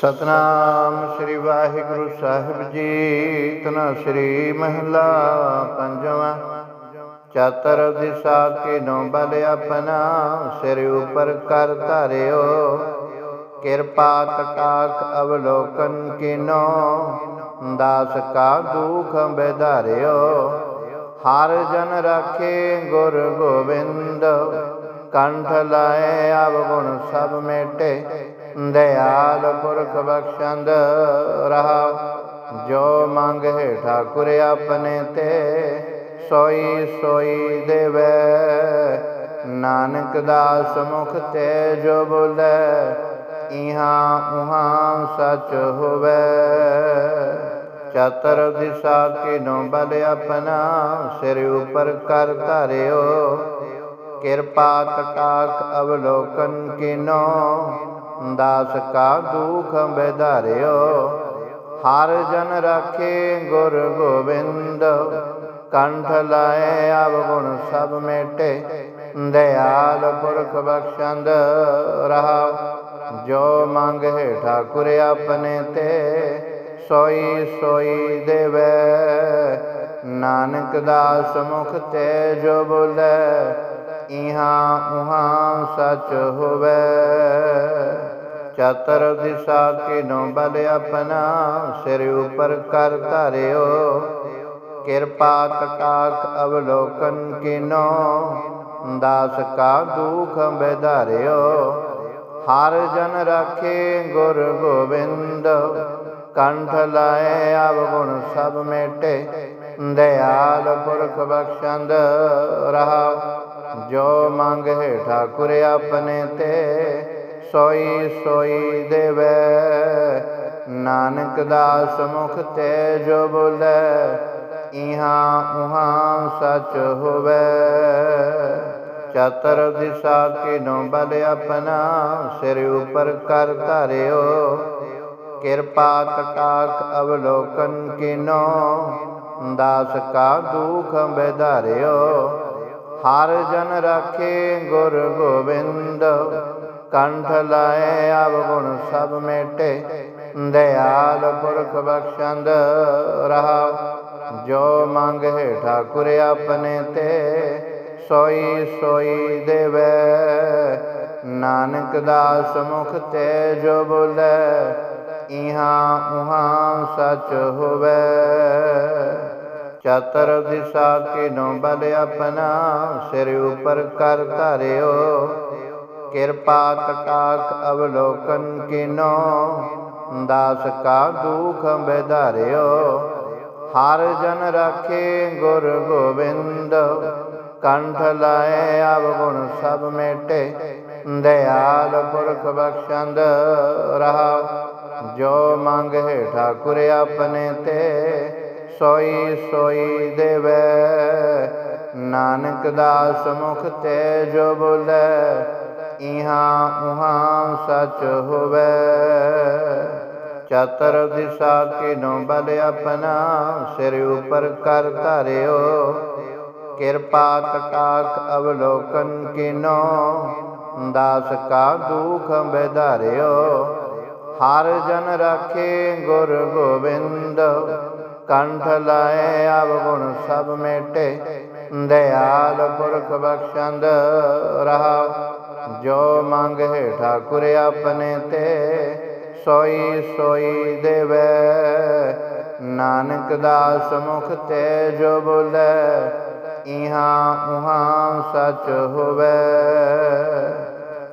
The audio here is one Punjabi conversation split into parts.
ਸਤਨਾਮ ਸ੍ਰੀ ਵਾਹਿਗੁਰੂ ਸਾਹਿਬ ਜੀ, ਤਨਾ ਸ੍ਰੀ ਮਹਿਲਾ ਪੰਜਵਾਂ। ਚਾਤਰ ਦਿਸਾ ਕੇ ਨੋ ਬਲ ਆਪਣਾ, ਸਿਰ ਉਪਰ ਕਰ ਧਾਰਿਓ। ਕਿਰਪਾ ਕਟਾਕ ਅਵਲੋਕਨ ਕੀਨੋ, ਦਾਸ ਕਾ ਦੁਖ ਬੇਧਾਰਿਓ। ਹਰ ਜਨ ਰਾਖੇ ਗੁਰ ਗੋਬਿੰਦ, ਕੰਠ ਲਾਏ ਆਵ ਗੁਣ ਸਭ ਮੇਟੇ। ਦਇਆਲ ਪੁਰਖ ਬਖਸ਼ੰਦ ਰਹਾ। ਜੋ ਮੰਗ ਹੈ ਠਾਕੁਰ ਆਪਣੇ ਤੇ, ਸੋਈ ਸੋਈ ਦੇਵੇ। ਨਾਨਕ ਦਾਸ ਮੁਖ ਤੇ ਜੋ ਬੋਲੇ, ਇਹਾਂ ਉਹਾਂ ਸਚ ਹੋਵੇ। ਚਤਰ ਦਿਸ਼ਾ ਕੇ ਨੋ ਬਲ ਆਪਣਾ, ਸਿਰ ਉਪਰ ਕਰ ਧਾਰਿਓ। ਕਿਰਪਾ ਕਟਾਕ ਅਵਲੋਕਨ ਕਿਨੋ ਦਾਸ ਕਾ ਦੁਖ ਬੇਧਾਰਿਓ, ਹਰ ਜਨ ਰਾਖੇ ਗੁਰ ਗੋਬਿੰਦ। ਕੰਠ ਲਾਏ ਆਵ ਗੁਣ ਸਭ ਮੇਟੇ ਦਇਆਲ ਪੁਰਖ ਬਖਸ਼ੰਦ ਰਹਾ। ਜੋ ਮੰਗ ਹੈ ਠਾਕੁਰ ਆਪਣੇ ਤੇ, ਸੋਈ ਸੋਈ ਦੇਵੇ। ਨਾਨਕ ਦਾਸ ਮੁਖ ਤੇ ਜੋ ਬੋਲੇ, ਇਹਾਂ ਉਹਾਂ ਸਚ ਹੋਵੇ। ਚਤਰ ਦਿਸ਼ਾ ਕੇ ਬਲ ਆਪਣਾ ਸਿਰ ਉਪਰ ਕਰ ਧਾਰਿਓ। ਕਿਰਪਾ ਕਟਾਕ ਅਵਲੋਕਨ ਕੀਨੋ, ਦਾਸ ਕਾ ਦੁਖ ਬੇਧਾਰਿਓ। ਹਰ ਜਨ ਰਾਖੇ ਗੁਰ ਗੋਬਿੰਦ, ਕੰਠ ਲਾਏ ਆਵ ਗੁਣ ਸਭ ਮੇਟੇ। ਦਇਆਲ ਪੁਰਖ ਬਖਸ਼ੰਦ ਰਹਾ, ਜੋ ਮੰਗ ਹੈ ਠਾਕੁਰ ਆਪਣੇ ਤੇ। ਸੋਈ ਸੋਈ ਦੇਵੇ। ਨਾਨਕ ਦਾਸ ਮੁਖ ਤੇ ਜੋ ਬੋਲੇ, ਇਹਾਂ ਉਹਾਂ ਸਚ ਹੋਵੇ। ਚਤਰ ਦਿਸ਼ਾ ਕੇ ਨੋ ਬਲ ਆਪਣਾ, ਸਿਰ ਉਪਰ ਕਰ ਧਾਰਿਓ। ਕਿਰਪਾ ਕਟਾਕ ਅਵਲੋਕਨ ਕੀਨੋ, ਦਾਸ ਕਾ ਦੁਖ ਬੇਧਾਰਿਓ। ਹਰ ਜਨ ਰਾਖੇ ਗੁਰ ਗੋਬਿੰਦ ਕੰਠ ਲਾਏ, ਅਵਗੁਣ ਸਭ ਮੇਟੇ। ਦਇਆਲ ਪੁਰਖ ਬਖਸ਼ੰਦ ਰਹਾ। ਜੋ ਮੰਗ ਹੈ ਠਾਕੁਰ ਆਪਣੇ ਤੇ, ਸੋਈ ਸੋਈ ਦੇਵੇ। ਨਾਨਕ ਦਾਸ ਮੁਖ ਤੇ ਜੋ ਬੋਲੇ, ਇਹਾਂ ਉਹਾਂ ਸਚ ਹੋਵੇ। ਚਤਰ ਦਿਸ਼ਾ ਕੇ ਨੋ ਬਲ ਆਪਣਾ, ਸਿਰ ਉਪਰ ਕਰ ਧਾਰਿਓ। ਕਿਰਪਾ ਕਟਾਕ ਅਵਲੋਕਨ ਕੀਨੋ, ਦਾਸ ਕਾ ਦੁਖ ਬੇਧਾਰਿਓ। ਹਰ ਜਨ ਰਾਖੇ ਗੁਰ ਗੋਬਿੰਦ, ਕੰਠ ਲਾਏ ਆਵ ਗੁਣ ਸਭ ਮੇਟੇ। ਦਇਆਲ ਪੁਰਖ ਬਖਸ਼ੰਦ ਰਹਾ, ਜੋ ਮੰਗ ਹੈ ਠਾਕੁਰ ਆਪਣੇ ਤੇ। ਸੋਈ ਸੋਈ ਦੇਵੇ, ਨਾਨਕ ਦਾਸ ਮੁਖ ਤੇ ਜੋ ਬੋਲੇ ਇਹਾਂ ਉਹਾਂ ਸਚ ਹੋਵੇ। ਚਤਰ ਦਿਸ਼ਾ ਕੇ ਬਲ ਆਪਣਾ, ਸਿਰ ਉਪਰ ਕਰ ਧਾਰਿਓ। ਕਿਰਪਾ ਕਟਾਕ ਅਵਲੋਕਨ ਕੀਨੋ, ਦਾਸ ਕਾ ਦੁਖ ਬੇਧਾਰਿਓ। ਹਰ ਜਨ ਰਾਖੇ ਗੁਰ ਗੋਬਿੰਦ, ਕੰਠ ਲਾਏ ਆਵ ਗੁਣ ਸਭ ਮੇਟੇ। ਦਇਆਲ ਪੁਰਖ ਬਖਸ਼ੰਦ ਰਹਾ ਜੋ ਮੰਗ ਹੈ ਠਾਕੁਰ ਆਪਣੇ ਤੇ, ਸੋਈ ਸੋਈ ਦੇਵੇ। ਨਾਨਕ ਦਾਸ ਮੁਖ ਤੇ ਜੋ ਬੋਲੇ, ਇਹਾਂ ਉਹਾਂ ਸਚ ਹੋਵੇ।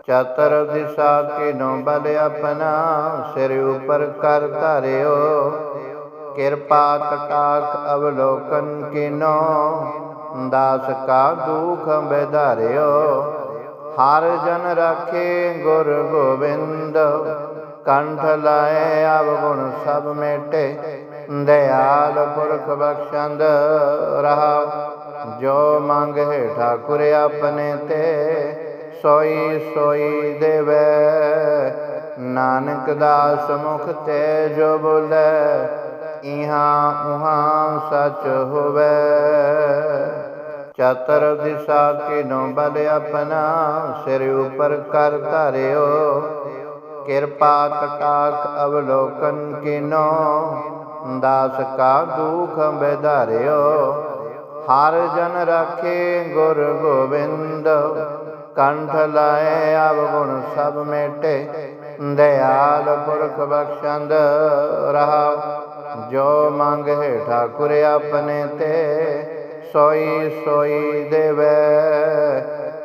ਚਤਰ ਦਿਸ਼ਾ ਕੇ ਨੋ ਬਲ ਆਪਣਾ, ਸਿਰ ਉਪਰ ਕਰ ਧਾਰਿਓ। ਕਿਰਪਾ ਕਟਾਕ ਅਵਲੋਕਨ ਕੀਨੋ, ਦਾਸ ਕਾ ਦੁਖ ਬੇਧਾਰਿਓ ਹਰ ਜਨ ਰਾਖੇ ਗੁਰ ਗੋਬਿੰਦ। ਕੰਠ ਲਾਏ ਆਵ ਗੁਣ ਸਭ ਮੇਟੇ। ਦਇਆਲ ਪੁਰਖ ਬਖਸ਼ੰਦ ਰਹਾ ਜੋ ਮੰਗ ਹੈ ਠਾਕੁਰ ਆਪਣੇ ਤੇ, ਸੋਈ ਸੋਈ ਦੇਵੇ। ਨਾਨਕ ਦਾਸ ਮੁਖ ਤੇ ਜੋ ਬੋਲੇ, ਇਹਾਂ ਉਹਾਂ ਸਚ ਹੋਵੇ। ਚਤਰ ਦਿਸ਼ਾ ਕਿਨੋ ਨੋ ਬਲ ਆਪਣਾ ਸਿਰ ਉਪਰ ਕਰ ਧਾਰਿਓ। ਕਿਰਪਾ ਕਟਾਕ ਅਵਲੋਕਨ ਕੀਨੋ, ਦਾਸ ਕਾ ਦੁਖ ਬੇਧਾਰਿਓ। ਹਰ ਜਨ ਰਾਖੇ ਗੁਰ ਗੋਬਿੰਦ, ਕੰਠ ਲਾਏ ਆਵ ਗੁਣ ਸਭ ਮੇਟੇ। ਦਇਆਲ ਪੁਰਖ ਬਖਸ਼ੰਦ ਰਹਾ ਜੋ ਮੰਗ ਹੈ ਠਾਕੁਰ ਆਪਣੇ ਤੇ। ਸੋਈ ਸੋਈ ਦੇਵੇ।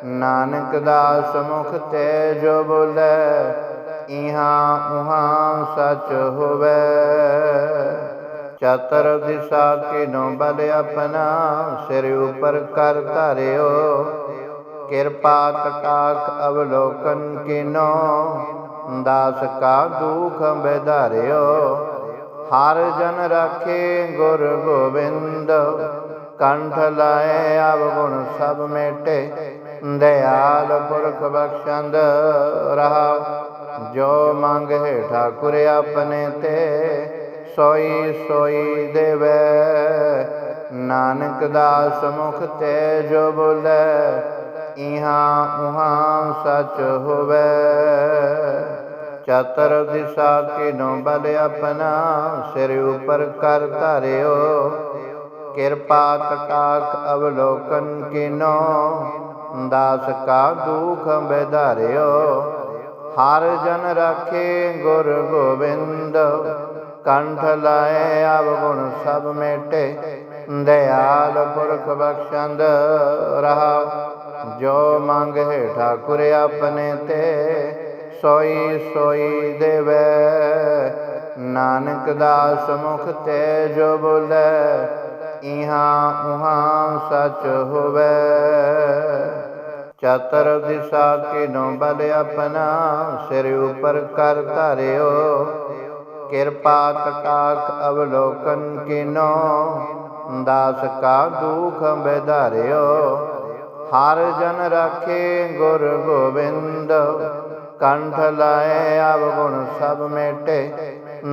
ਨਾਨਕ ਦਾਸ ਮੁਖ ਤੇ ਜੋ ਬੋਲੇ, ਇਹਾਂ ਉਹਾਂ ਸਚ ਹੋਵੇ। ਚਤਰ ਦਿਸ਼ਾ ਕਿਨੋ ਬਲ ਆਪਣਾ, ਸਿਰ ਉਪਰ ਕਰ ਧਾਰਿਓ। ਕਿਰਪਾ ਕਟਾਖ ਅਵਲੋਕਨ ਕਿਨੋ, ਦਾਸ ਕਾ ਦੁਖ ਬੇਧਾਰਿਓ। ਹਰ ਜਨ ਰਾਖੇ ਗੁਰ ਗੋਬਿੰਦ ਕੰਠ ਲਾਏ ਆਵ ਗੁਣ ਸਭ ਮੇਟੇ। ਦਇਆਲ ਪੁਰਖ ਬਖਸ਼ੰਦ ਰਹਾ, ਜੋ ਮੰਗ ਹੈ ਠਾਕੁਰ ਆਪਣੇ ਤੇ, ਸੋਈ ਸੋਈ ਦੇਵੇ। ਨਾਨਕ ਦਾਸ ਮੁਖ ਤੇ ਜੋ ਬੋਲੇ, ਇਹਾਂ ਉਹਾਂ ਸਚ ਹੋਵੇ। ਚਤਰ ਦਿਸ਼ਾ ਕਿਨੋ ਬਲ ਆਪਣਾ, ਸਿਰ ਉਪਰ ਕਰ ਧਾਰਿਓ। ਕਿਰਪਾ ਕਟਾਖ ਅਵਲੋਕਨ ਕਿਨੋ, ਦਾਸ ਕਾ ਦੁਖ ਬੇਧਾਰਿਓ। ਹਰ ਜਨ ਰਾਖੇ ਗੁਰ ਗੋਬਿੰਦ, ਕੰਠ ਲਾਏ ਆਵ ਗੁਣ ਸਭ ਮੇਟੇ। ਦਇਆਲ ਪੁਰਖ ਬਖਸ਼ੰਦ ਰਹਾ, ਜੋ ਮੰਗ ਹੈ ਠਾਕੁਰ ਆਪਣੇ ਤੇ। ਸੋਈ ਸੋਈ ਦੇਵੇ, ਨਾਨਕ ਦਾਸ ਮੁਖ ਤੇ ਜੋ ਬੋਲੇ ਇਹਾਂ ਉਹਾਂ ਸਚ ਹੋਵੇ। ਚਤਰ ਦਿਸ਼ਾ ਕਿਨੋ ਬਲ ਆਪਣਾ, ਸਿਰ ਉਪਰ ਕਰ ਧਾਰਿਓ। ਕਿਰਪਾ ਕਟਾਖ ਅਵਲੋਕਨ ਕਿਨੋ, ਦਾਸ ਕਾ ਦੁਖ ਬੇਧਾਰਿਓ। ਹਰ ਜਨ ਰਾਖੇ ਗੁਰ ਗੋਬਿੰਦ, ਕੰਠ ਲਾਏ ਆਵ ਗੁਣ ਸਭ ਮੇਟੇ।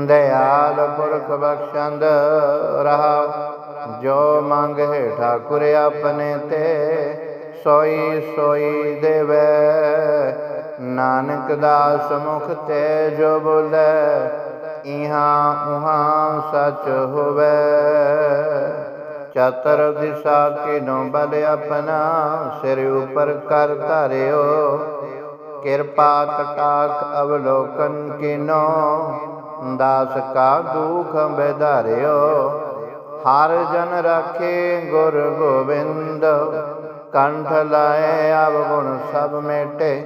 ਦਇਆਲ ਪੁਰਖ ਬਖਸ਼ੰਦ ਰਹਾ ਜੋ ਮੰਗ ਹੈ ਠਾਕੁਰ ਆਪਣੇ ਤੇ, ਸੋਈ ਸੋਈ ਦੇਵੇ। ਨਾਨਕ ਦਾਸ ਮੁਖ ਤੇ ਜੋ ਬੋਲੇ, ਇਹਾਂ ਉਹਾਂ ਸਚ ਹੋਵੇ। ਚਤਰ ਦਿਸ਼ਾ ਕਿਨੋ ਬਲ ਆਪਣਾ, ਸਿਰ ਉਪਰ ਕਰ ਧਾਰਿਓ। ਕਿਰਪਾ ਕਟਾਖ ਅਵਲੋਕਨ ਕਿਨੋ, ਦਾਸ ਕਾ ਦੁਖ ਬੇਧਾਰਿਓ ਹਰ ਜਨ ਰਾਖੇ ਗੁਰ ਗੋਬਿੰਦ। ਕੰਠ ਲਾਏ ਆਵ ਗੁਣ ਸਭ ਮੇਟੇ।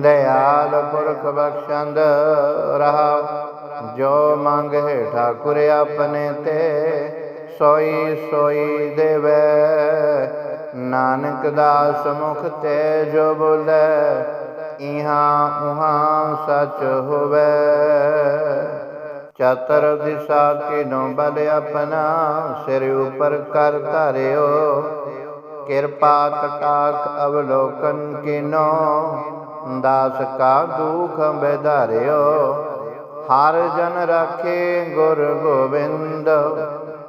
ਦਇਆਲ ਪੁਰਖ ਬਖਸ਼ੰਦ ਰਹਾ। ਜੋ ਮੰਗ ਹੈ ਠਾਕੁਰ ਆਪਣੇ ਤੇ, ਸੋਈ ਸੋਈ ਦੇਵੇ। ਨਾਨਕ ਦਾਸ ਮੁਖ ਤੇ ਜੋ ਬੋਲੇ, ਇਹਾਂ ਉਹਾਂ ਸਚ ਹੋਵੇ। ਚਤਰ ਦਿਸ਼ਾ ਕਿਨੋ ਬਲ ਆਪਣਾ ਸਿਰ ਉਪਰ ਕਰ ਧਾਰਿਓ। ਕਿਰਪਾ ਕਟਾਕ ਅਵਲੋਕਨ ਕਿਨੋ, ਦਾਸ ਕਾ ਦੁਖ ਬੇਧਾਰਿਓ। ਹਰ ਜਨ ਰਾਖੇ ਗੁਰ ਗੋਬਿੰਦ,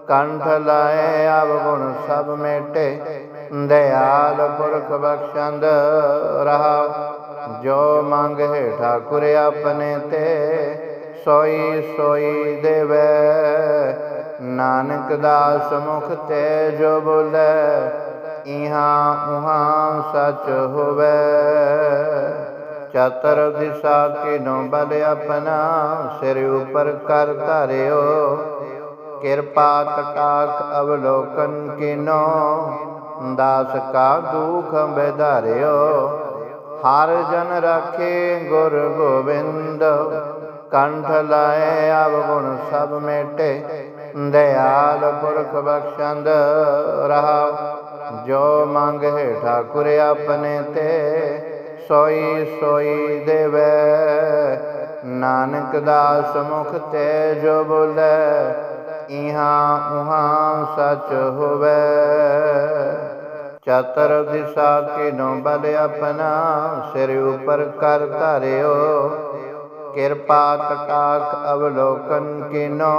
ਕੰਠ ਲਾਏ ਆਵ ਗੁਣ ਸਭ ਮੇਟੇ। ਦਇਆਲ ਪੁਰਖ ਬਖਸ਼ੰਦ ਰਹਾ, ਜੋ ਮੰਗ ਹੈ ਠਾਕੁਰ ਆਪਣੇ ਤੇ। ਸੋਈ ਸੋਈ ਦੇਵੇ। ਨਾਨਕ ਦਾਸ ਮੁਖ ਤੇ ਜੋ ਬੋਲੇ, ਇਹਾਂ ਉਹਾਂ ਸਚ ਹੋਵੇ। ਚਤਰ ਦਿਸ਼ਾ ਕਿਨੋ ਬਲ ਆਪਣਾ, ਸਿਰ ਉਪਰ ਕਰ ਧਾਰਿਓ। ਕਿਰਪਾ ਕਟਾਖ ਅਵਲੋਕਨ ਕਿਨੋ, ਦਾਸ ਕਾ ਦੁਖ ਬੇਧਾਰਿਓ। ਹਰ ਜਨ ਰਾਖੇ ਗੁਰ ਗੋਬਿੰਦ ਕੰਠ ਲਾਏ ਆਵ ਗੁਣ ਸਭ ਮੇਟੇ। ਦਇਆਲ ਪੁਰਖ ਬਖਸ਼ੰਦ ਰਹਾ। ਜੋ ਮੰਗ ਹੈ ਠਾਕੁਰ ਆਪਣੇ ਤੇ, ਸੋਈ ਸੋਈ ਦੇਵੇ। ਨਾਨਕ ਦਾਸ ਮੁਖ ਤੇ ਜੋ ਬੋਲੇ, ਇਹਾਂ ਉਹਾਂ ਸਚ ਹੋਵੇ। ਚਤਰ ਦਿਸ਼ਾ ਕਿਨੋ ਬਲ ਆਪਣਾ, ਸਿਰ ਉਪਰ ਕਰ ਧਾਰਿਓ। ਕਿਰਪਾ ਕਟਾਖ ਅਵਲੋਕਨ ਕਿਨੋ,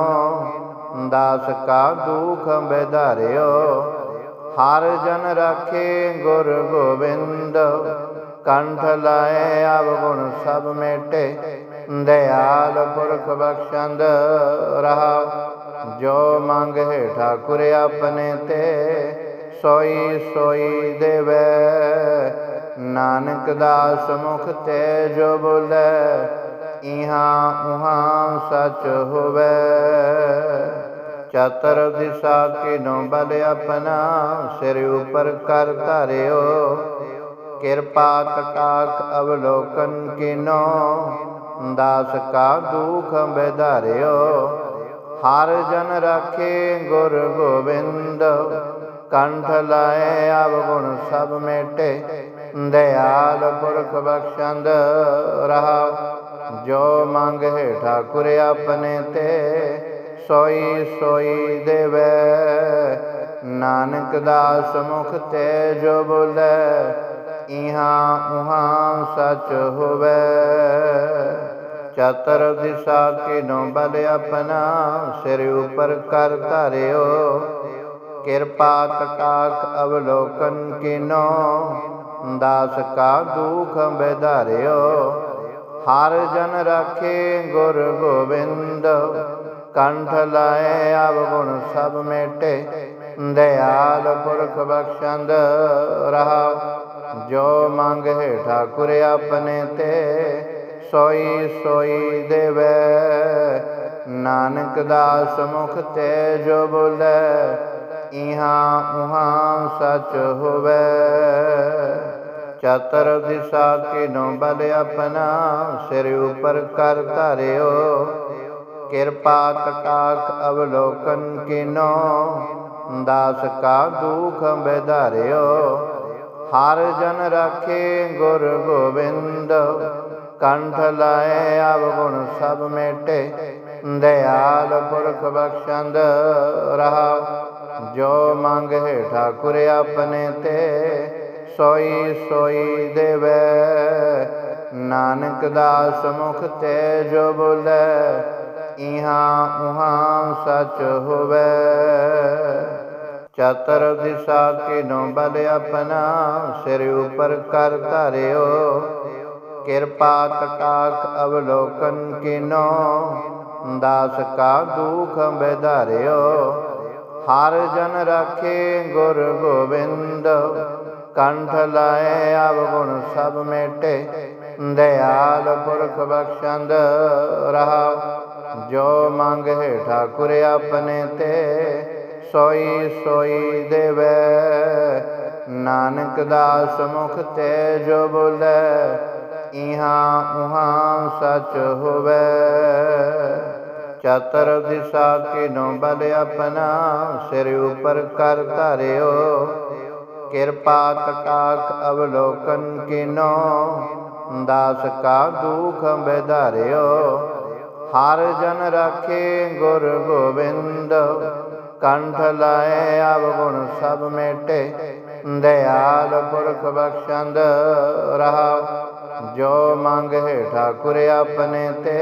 ਦਾਸ ਕਾ ਦੁਖ ਬੇਧਾਰਿਓ। ਹਰ ਜਨ ਰਾਖੇ ਗੁਰ ਗੋਬਿੰਦ, ਕੰਠ ਲਾਏ ਆਵ ਗੁਣ ਸਭ ਮੇਟੇ। ਦਇਆਲ ਪੁਰਖ ਬਖਸ਼ੰਦ ਰਹਾ, ਜੋ ਮੰਗ ਮੰਗਹਿ ਠਾਕੁਰ ਆਪਣੇ ਤੇ, ਸੋਈ ਸੋਈ ਦੇਵੈ। ਨਾਨਕ ਦਾਸ ਮੁਖ ਤੇ ਜੋ ਬੋਲੇ ਇਹਾਂ ਉਹਾਂ ਸਚ ਹੋਵੇ। ਚਤਰ ਦਿਸ਼ਾ ਕਿਨੋ ਬਲ ਆਪਣਾ, ਸਿਰ ਉਪਰ ਕਰ ਧਾਰਿਓ। ਕਿਰਪਾ ਕਟਾਕ ਅਵਲੋਕਨ ਕਿਨੋ, ਦਾਸ ਕਾ ਦੁਖ ਬੇਧਾਰਿਓ। ਹਰ ਜਨ ਰਾਖੇ ਗੁਰ ਗੋਬਿੰਦ, ਕੰਠ ਲਾਏ ਆਵ ਗੁਣ ਸਭ ਮੇਟੇ। ਦਇਆਲ ਪੁਰਖ ਬਖਸ਼ੰਦ ਰਹਾ ਜੋ ਮੰਗ ਮੰਗਹਿ ਠਾਕੁਰ ਆਪਣੇ ਤੇ, ਸੋਈ ਸੋਈ ਦੇਵੈ। ਨਾਨਕ ਦਾਸ ਮੁਖ ਤੇ ਜੋ ਬੋਲੇ, ਇਹਾਂ ਉਹਾਂ ਸਚ ਹੋਵੇ। ਚਤਰ ਦਿਸ਼ਾ ਕਿਨੋ ਬਲ ਆਪਣਾ, ਸਿਰ ਉਪਰ ਕਰ ਧਾਰਿਓ। ਕਿਰਪਾ ਕਟਾਕ ਅਵਲੋਕਨ ਕਿਨੋ, ਦਾਸ ਕਾ ਦੁਖ ਬੇਧਾਰਿਓ। ਹਰ ਜਨ ਰਾਖੇ ਗੁਰ ਗੋਬਿੰਦ। ਕੰਠ ਲਾਏ ਆਵ ਗੁਣ ਸਭ ਮੇਟੇ। ਦਇਆਲ ਪੁਰਖ ਬਖਸ਼ੰਦ ਰਹਾ। ਜੋ ਮੰਗ ਮੰਗਹਿ ਠਾਕੁਰ ਆਪਣੇ ਤੇ, ਸੋਈ ਸੋਈ ਦੇਵੈ। ਨਾਨਕ ਦਾਸ ਮੁਖ ਤੇ ਜੋ ਬੋਲੇ, ਇਹਾਂ ਉਹਾਂ ਸਚ ਹੋਵੇ। ਚਤਰ ਦਿਸ਼ਾ ਕਿਨੋ ਬਲ ਆਪਣਾ ਸਿਰ ਉਪਰ ਕਰ ਧਾਰਿਓ। ਕਿਰਪਾ ਕਟਾਕ ਅਵਲੋਕਨ ਕਿਨੋ, ਦਾਸ ਕਾ ਦੁਖ ਬੇਧਾਰਿਓ। ਹਰ ਜਨ ਰਾਖੇ ਗੁਰ ਗੋਬਿੰਦ, ਕੰਠ ਲਾਏ ਆਵਗੁਣ ਸਭ ਮੇਟੇ। ਦਇਆਲ ਪੁਰਖ ਬਖਸ਼ੰਦ ਰਹਾ, ਜੋ ਮੰਗ ਮੰਗਹਿ ਠਾਕੁਰ ਆਪਣੇ ਤੇ। ਸੋਈ ਸੋਈ ਦੇਵੈ। ਨਾਨਕ ਦਾਸ ਮੁਖ ਤੇ ਜੋ ਬੋਲੇ, ਇਹਾਂ ਉਹਾਂ ਸਚ ਹੋਵੇ। ਚਤਰ ਦਿਸ਼ਾ ਕਿਨੋ ਬਲ ਆਪਣਾ, ਸਿਰ ਉਪਰ ਕਰ ਧਾਰਿਓ। ਕਿਰਪਾ ਕਟਾਕ ਅਵਲੋਕਨ ਕਿਨੋ, ਦਾਸ ਕਾ ਦੁਖ ਬੇਧਾਰਿਓ। ਹਰ ਜਨ ਰਾਖੇ ਗੁਰ ਗੋਬਿੰਦ ਕੰਠ ਲਾਏ ਆਵ ਗੁਣ ਸਭ ਮੇਟੇ। ਦਇਆਲ ਪੁਰਖ ਬਖਸ਼ੰਦ ਰਹਾ। ਜੋ ਮੰਗਹਿ ਠਾਕੁਰ ਆਪਣੇ ਤੇ, ਸੋਈ ਸੋਈ ਦੇਵੈ। ਨਾਨਕ ਦਾਸ ਮੁਖ ਤੇ ਜੋ ਬੋਲੇ, ਇਹਾਂ ਉਹਾਂ ਸਚ ਹੋਵੇ। ਚਤਰ ਦਿਸ਼ਾ ਕਿਨੋ ਬਲ ਆਪਣਾ, ਸਿਰ ਉਪਰ ਕਰ ਧਾਰਿਓ। ਕਿਰਪਾ ਕਟਾਕ ਅਵਲੋਕਨ ਕਿਨੋ। ਦਾਸ ਕਾ ਦੁਖ ਬੇਧਾਰਿਓ। ਹਰ ਜਨ ਰਾਖੇ ਗੁਰ ਗੋਬਿੰਦ। ਕੰਠ ਲਾਏ ਆਵ ਗੁਣ ਸਭ ਮੇਟੇ। ਦਇਆਲ ਪੁਰਖ ਬਖਸ਼ੰਦ ਰਹਾ। ਜੋ ਮੰਗਹਿ ਠਾਕੁਰ ਆਪਣੇ ਤੇ,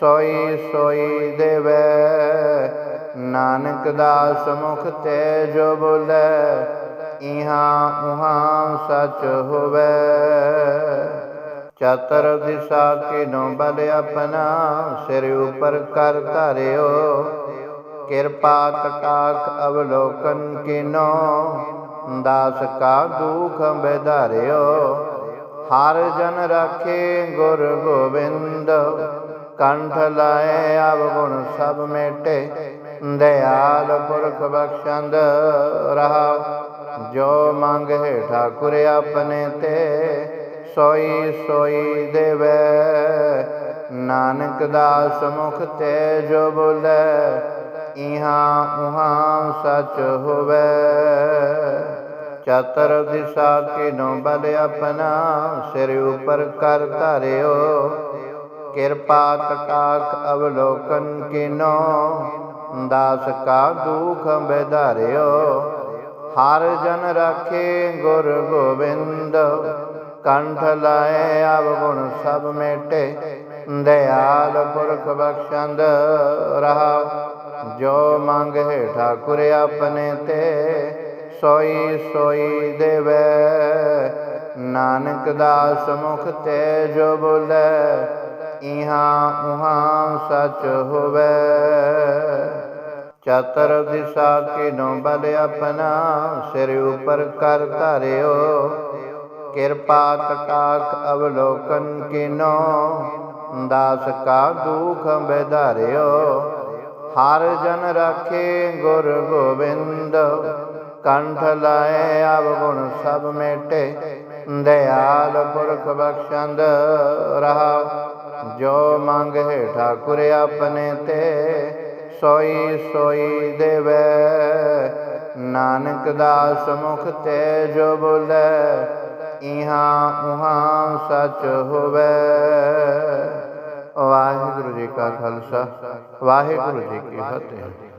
ਸੋਈ ਸੋਈ ਦੇਵੈ। ਨਾਨਕ ਦਾਸ ਮੁਖ ਤੇ ਜੋ ਬੋਲੇ ਇਹਾਂ, ਉਹਾਂ ਸਚ ਹੋਵੇ। ਚਤਰ ਦਿਸ਼ਾ ਕਿਨੋ ਬਲ ਆਪਣਾ, ਸਿਰ ਉਪਰ ਕਰ ਧਾਰਿਓ। ਕਿਰਪਾ ਕਟਾਕ ਅਵਲੋਕਨ ਕਿਨੋ, ਦਾਸ ਕਾ ਦੁਖ ਬੇਧਾਰਿਓ। ਹਰ ਜਨ ਰਾਖੇ ਗੁਰ ਗੋਬਿੰਦ, ਕੰਠ ਲਾਏ ਆਵ ਗੁਣ ਸਭ ਮੇਟੇ। ਦਇਆਲ ਪੁਰਖ ਬਖਸ਼ੰਦ ਰਹਾ ਜੋ ਮੰਗ ਮੰਗਹਿ ਠਾਕੁਰ ਆਪਣੇ ਤੇ, ਸੋਈ ਸੋਈ ਦੇਵੈ। ਨਾਨਕ ਦਾਸ ਮੁਖ ਤੇ ਜੋ ਬੋਲੇ, ਇਹਾਂ ਉਹਾਂ ਸਚ ਹੋਵੇ। ਚਤਰ ਦਿਸ਼ਾ ਕਿਨੋ ਬਲ ਆਪਣਾ, ਸਿਰ ਉਪਰ ਕਰ ਧਾਰਿਓ। ਕਿਰਪਾ ਕਟਾਕ ਅਵਲੋਕਨ ਕਿਨੋ, ਦਾਸ ਕਾ ਦੁਖ ਬੇਧਾਰਿਓ ਹਰ ਜਨ ਰਾਖੇ ਗੁਰ ਗੋਬਿੰਦ। ਕੰਠ ਲਾਏ ਆਵ ਗੁਣ ਸਭ ਮੇਟੇ। ਦਇਆਲ ਪੁਰਖ ਬਖਸ਼ੰਦ ਰਹਾ। ਜੋ ਮੰਗਹਿ ਠਾਕੁਰ ਆਪਣੇ ਤੇ, ਸੋਈ ਸੋਈ ਦੇਵੈ। ਨਾਨਕ ਦਾਸ ਮੁਖ ਤੇ ਜੋ ਬੋਲੇ, ਇਹਾਂ ਉਹਾਂ ਸਚ ਹੋਵੇ। ਚਤਰ ਦਿਸ਼ਾ ਕਿਨੋ ਬਲ ਆਪਣਾ ਸਿਰ ਉਪਰ ਕਰ ਧਾਰਿਓ। ਕਿਰਪਾ ਕਟਾਕ ਅਵਲੋਕਨ ਕਿਨੋ, ਦਾਸ ਕਾ ਦੁਖ ਬੇਧਾਰਿਓ। ਹਰ ਜਨ ਰਾਖੇ ਗੁਰ ਗੋਬਿੰਦ, ਕੰਠ ਲਾਏ ਆਵ ਗੁਣ ਸਭ ਮੇਟੇ। ਦਇਆਲ ਪੁਰਖ ਬਖਸ਼ੰਦ ਰਹਾ, ਜੋ ਮੰਗ ਹੈ ਠਾਕੁਰ ਆਪਣੇ ਤੇ। ਸੋਈ ਸੋਈ ਦੇਵੇ। ਨਾਨਕ ਦਾਸ ਮੁਖ ਤੇ ਜੋ ਬੋਲੇ, ਇਹਾਂ ਉਹਾਂ ਸਚ ਹੋਵੇ। ਵਾਹਿਗੁਰੂ ਜੀ ਕਾ ਖਾਲਸਾ, ਵਾਹਿਗੁਰੂ ਜੀ ਕੀ ਫਤਿਹ।